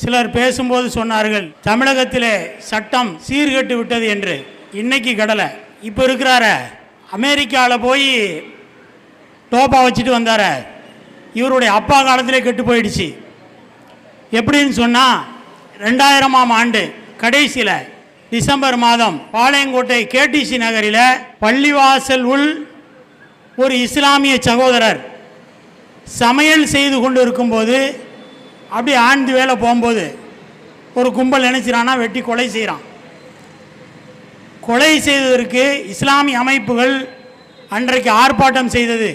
சிலர் பேசும்போது சொன்னார்கள் தமிழகத்திலே சட்டம் சீர்கெட்டு விட்டது என்று. இன்னைக்கு கடலை. இப்போ இருக்கிறார. அமெரிக்காவில் போய் டோப்பா வச்சுட்டு வந்தார. இவருடைய அப்பா காலத்திலே கெட்டு போயிடுச்சு. எப்படின்னு சொன்னால் ரெண்டாயிரமாம் ஆண்டு கடைசியில் டிசம்பர் மாதம் பாளையங்கோட்டை கேடிசி நகரில் பள்ளிவாசல் உள் ஒரு இஸ்லாமிய சகோதரர் சமையல் செய்து கொண்டு இருக்கும்போது அப்படியே ஆண்டு வேலை போகும்போது ஒரு கும்பல் நினைச்சிறானா வெட்டி கொலை செய்கிறான் கொலை செய்ததற்கு இஸ்லாமிய அமைப்புகள் அன்றைக்கு ஆர்ப்பாட்டம் செய்தது.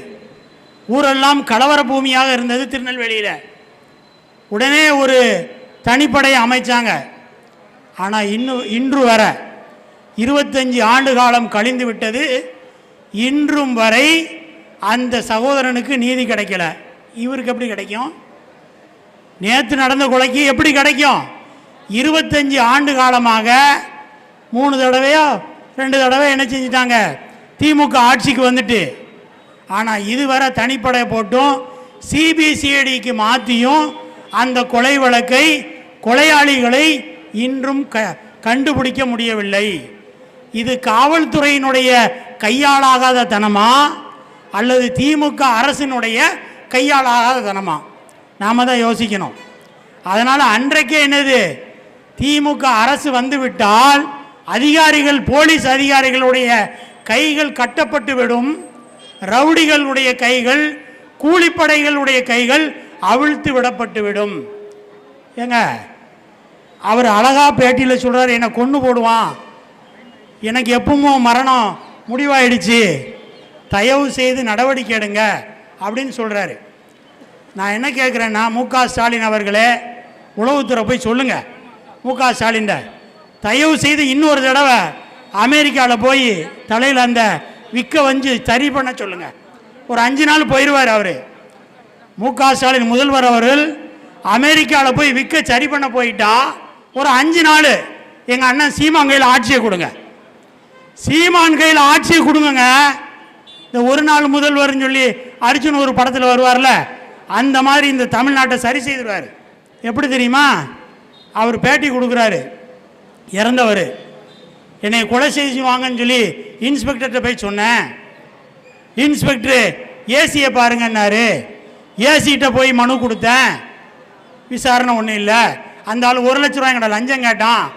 ஊரெல்லாம் கலவர பூமியாக இருந்தது திருநெல்வேலியில். உடனே ஒரு தனிப்படையை அமைச்சாங்க. ஆனால் இன்னும் இன்று வர இருபத்தஞ்சி ஆண்டு காலம் கழிந்து விட்டது. இன்றும் வரை அந்த சகோதரனுக்கு நீதி கிடைக்கல. இவருக்கு எப்படி கிடைக்கும்? நேற்று நடந்த கொலைக்கு எப்படி கிடைக்கும்? இருபத்தஞ்சி ஆண்டு காலமாக மூணு தடவையோ ரெண்டு தடவை என்ன செஞ்சிட்டாங்க? திமுக ஆட்சிக்கு வந்துட்டு. ஆனால் இதுவரை தனிப்படை போட்டும் சிபிசிஐடிக்கு மாற்றியும் அந்த கொலை வழக்கை கொலையாளிகளை இன்றும் க கண்டுபிடிக்க முடியவில்லை. இது காவல்துறையினுடைய கையாளாகாத தனமா? அல்லது திமுக அரசினுடைய கையாளாகாத தனமா? நாம தான் யோசிக்கணும். அதனால் அன்றைக்கே என்னது? திமுக அரசு வந்துவிட்டால் அதிகாரிகள் போலீஸ் அதிகாரிகளுடைய கைகள் கட்டப்பட்டு விடும். ரவுடிகளுடைய கைகள் கூலிப்படைகளுடைய கைகள் அவிழ்த்து விடப்பட்டு விடும். ஏங்க அவர் அழகா பேட்டியில் சொல்கிறார் என்னை கொண்டு போடுவான். எனக்கு எப்பவுமோ மரணம் முடிவாயிடுச்சு. தயவு செய்து நடவடிக்கை எடுங்க அப்படின்னு சொல்கிறாரு நான் என்ன கேட்குறேன்னா மு க. ஸ்டாலின் அவர்களே உளவுத்துறை போய் சொல்லுங்கள் மு க. ஸ்டாலின்ட. தயவு செய்து இன்னொரு தடவை அமெரிக்காவில் போய் தலையில் அந்த விற்க வஞ்சு சரி பண்ண சொல்லுங்கள் ஒரு அஞ்சு நாள் போயிடுவார் அவர். மு க. ஸ்டாலின் முதல்வர் அவர்கள் அமெரிக்காவில் போய் விற்க சரி பண்ண போயிட்டா ஒரு அஞ்சு நாள் எங்கள் அண்ணன் சீமான் கையில் ஆட்சியை கொடுங்க. சீமான் கையில் ஆட்சியை கொடுங்கங்க. இந்த ஒரு நாள் முதல்வர்னு சொல்லி அர்ஜுன் ஒரு படத்தில் வருவார்ல அந்த மாதிரி இந்த தமிழ்நாட்டை சரி செய்திருவார். எப்படி தெரியுமா? அவர் பேட்டி கொடுக்குறாரு. இறந்தவர். என்னை கொலை செய்து வாங்கன்னு சொல்லி இன்ஸ்பெக்டர்கிட்ட போய் சொன்னேன். இன்ஸ்பெக்டரு ஏசியை பாருங்கன்னாரு. ஏசிகிட்ட போய் மனு கொடுத்தேன். விசாரணை ஒன்றும் இல்லை. அந்த ஆள் ஒரு லட்ச ரூபாய் எங்கடா லஞ்சம் கேட்டான்.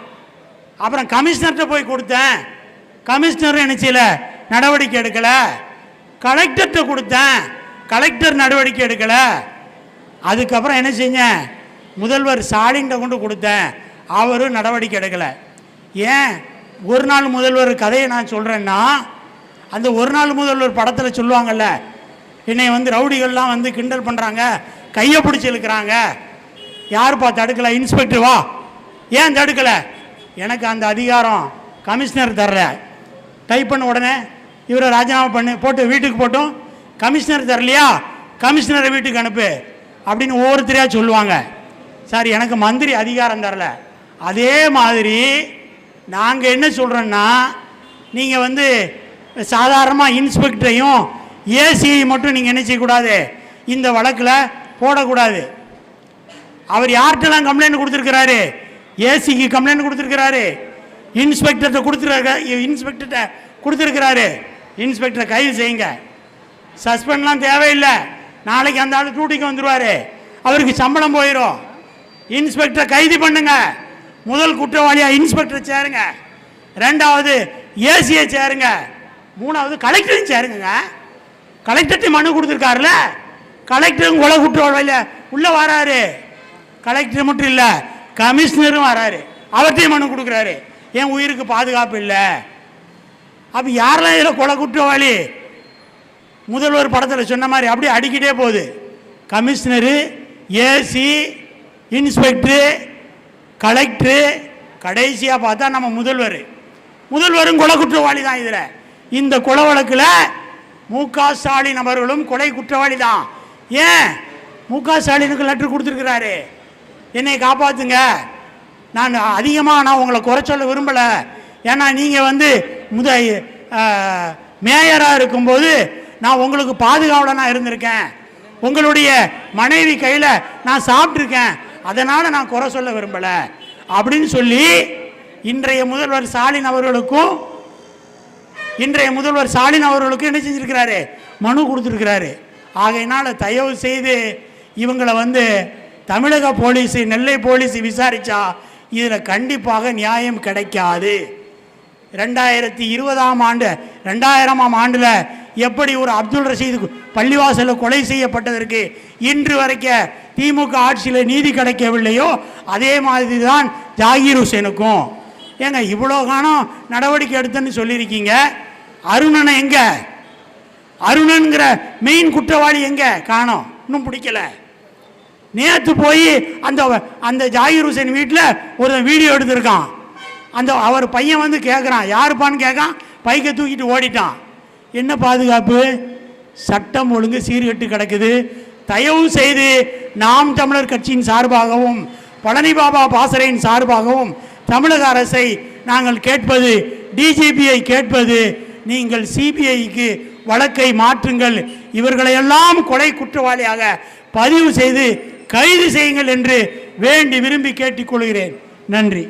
அப்புறம் கமிஷனர்கிட்ட போய் கொடுத்தேன். கமிஷனர் என்ன செய்யல? நடவடிக்கை எடுக்கலை. கலெக்டர்கிட்ட கொடுத்தேன். கலெக்டர் நடவடிக்கை எடுக்கலை. அதுக்கப்புறம் என்ன செஞ்சேன்? முதல்வர் ஸ்டாலின்கிட்ட கொண்டு கொடுத்தேன். அவரும் நடவடிக்கை எடுக்கலை. ஏன்? ஒரு நாள் முதல்வர் கதையை நான் சொல்கிறேன்னா அந்த ஒரு நாள் முதல்வர் படத்தில் சொல்லுவாங்கல்ல என்னை வந்து ரவுடிகள்லாம் வந்து கிண்டல் பண்ணுறாங்க கையை பிடிச்சி இழுக்கிறாங்க. யாருப்பா தடுக்கல? இன்ஸ்பெக்டர் வா. ஏன் தடுக்கலை? எனக்கு அந்த அதிகாரம் கமிஷனர் தரல. டைப் பண்ண உடனே இவரை ராஜினாமா பண்ணு போட்டு வீட்டுக்கு போட்டும். கமிஷனர் தரலையா? கமிஷனரை வீட்டுக்கு அனுப்பு. அப்படின்னு ஒவ்வொருத்தரையாக சொல்லுவாங்க. சார் எனக்கு மந்திரி அதிகாரம் தரல. அதே மாதிரி நாங்கள் என்ன சொல்கிறோன்னா நீங்கள் வந்து சாதாரணமாக இன்ஸ்பெக்டரையும் ஏசியை மட்டும் நீங்கள் என்ன செய்யக்கூடாது? இந்த வழக்கில் போடக்கூடாது. அவர் யார்கிட்டலாம் கம்ப்ளைண்ட் கொடுத்துருக்கிறாரு? ஏசிக்கு கம்ப்ளைண்ட் கொடுத்துருக்கிறாரு. இன்ஸ்பெக்டர்கிட்ட கொடுத்துருக்க இன்ஸ்பெக்டர்கிட்ட கொடுத்துருக்கிறாரு. இன்ஸ்பெக்டரை கைது செய்யுங்க. சஸ்பெண்ட்லாம் தேவையில்லை. நாளைக்கு அந்த ஆள் டியூட்டிக்கு வந்துடுவார் அவருக்கு சம்பளம் போயிடும் இன்ஸ்பெக்டரை கைது பண்ணுங்க. முதல் குற்றவாளியாக இன்ஸ்பெக்டர் சேருங்க. ரெண்டாவது ஏசியை சேருங்க. மூணாவது கலெக்டரையும் சேருங்க கலெக்டர்கிட்ட மனு கொடுத்துருக்காருல? கலெக்டரும் கொலை குற்றவாளியில் உள்ளே வராரு. கலெக்டர் மட்டும் இல்லை கமிஷனரும் வராரு. அவர்கிட்டையும் மனு கொடுக்குறாரு. என் உயிருக்கு பாதுகாப்பு இல்லை. அப்போ யாரெல்லாம் இதில் கொலை குற்றவாளி? முதல்வர் படத்தில் சொன்ன மாதிரி அப்படியே அடிக்கிட்டே போகுது. கமிஷனரு ஏசி இன்ஸ்பெக்டரு கலெக்டரு கடைசியாக பார்த்தா நம்ம முதல்வர். முதல்வரும் கொலை குற்றவாளி தான் இதில். இந்த கொலை வழக்கில் மு க ஸ்டாலின் அவர்களும் கொலை குற்றவாளி தான். ஏன்? மு க ஸ்டாலினுக்கு லெட்டர் கொடுத்துருக்கிறாரு. என்னை காப்பாற்றுங்க நான் அதிகமாக நான் உங்களை குறை சொல்ல விரும்பலை. ஏன்னா நீங்கள் வந்து முத மேயராக இருக்கும்போது நான் உங்களுக்கு பாதுகாவலனாக இருந்திருக்கேன். உங்களுடைய மனைவி கையில் நான் சாப்பிட்ருக்கேன் அதனால் நான் குறை சொல்ல விரும்பலை. அப்படின்னு சொல்லி இன்றைய முதல்வர் ஸ்டாலின் அவர்களுக்கும் இன்றைய முதல்வர் ஸ்டாலின் அவர்களுக்கும் என்ன செஞ்சிருக்கிறாரு? மனு கொடுத்துருக்கிறாரு. ஆகையினால் தயவு செய்து இவங்களை வந்து தமிழக போலீஸ் நெல்லை போலீஸ் விசாரித்தா இதில் கண்டிப்பாக நியாயம் கிடைக்காது. ரெண்டாயிரத்தி இருபதாம் ஆண்டு ரெண்டாயிரமாம் ஆண்டில் எப்படி ஒரு அப்துல் ரஷீது பள்ளிவாசலில் கொலை செய்யப்பட்டதற்கு இன்று வரைக்கும் திமுக ஆட்சியில் நீதி கிடைக்கவில்லையோ அதே மாதிரி தான் ஜாகீர் ஹுசேனுக்கும். ஏங்க இவ்வளோ காலம் நடவடிக்கை எடுத்தேன்னு சொல்லியிருக்கீங்க. அருணனை எங்க? அருணன்கிற மெயின் குற்றவாளி எங்க? காணோம். இன்னும் பிடிக்கல. நேற்று போய் அந்த அந்த ஜாகிர் ஹுசேன் வீட்டில் ஒரு வீடியோ எடுத்திருக்கான். அந்த அவர் பையன் வந்து கேட்குறான் யாருப்பான்னு கேட்கான் பைக்கை தூக்கிட்டு ஓடிட்டான். என்ன பாதுகாப்பு? சட்டம் ஒழுங்கு சீர்கெட்டு கிடக்குது. தயவு செய்து நாம் தமிழர் கட்சியின் சார்பாகவும் பழனி பாபா பாசறையின் சார்பாகவும் தமிழக அரசை நாங்கள் கேட்பது டிஜிபியை கேட்பது நீங்கள் சிபிஐக்கு வழக்கை மாற்றுங்கள். இவர்களையெல்லாம் கொலை குற்றவாளியாக பதிவு செய்து கைது செய்யுங்கள் என்று வேண்டி விரும்பி கேட்டுக்கொள்கிறேன். நன்றி.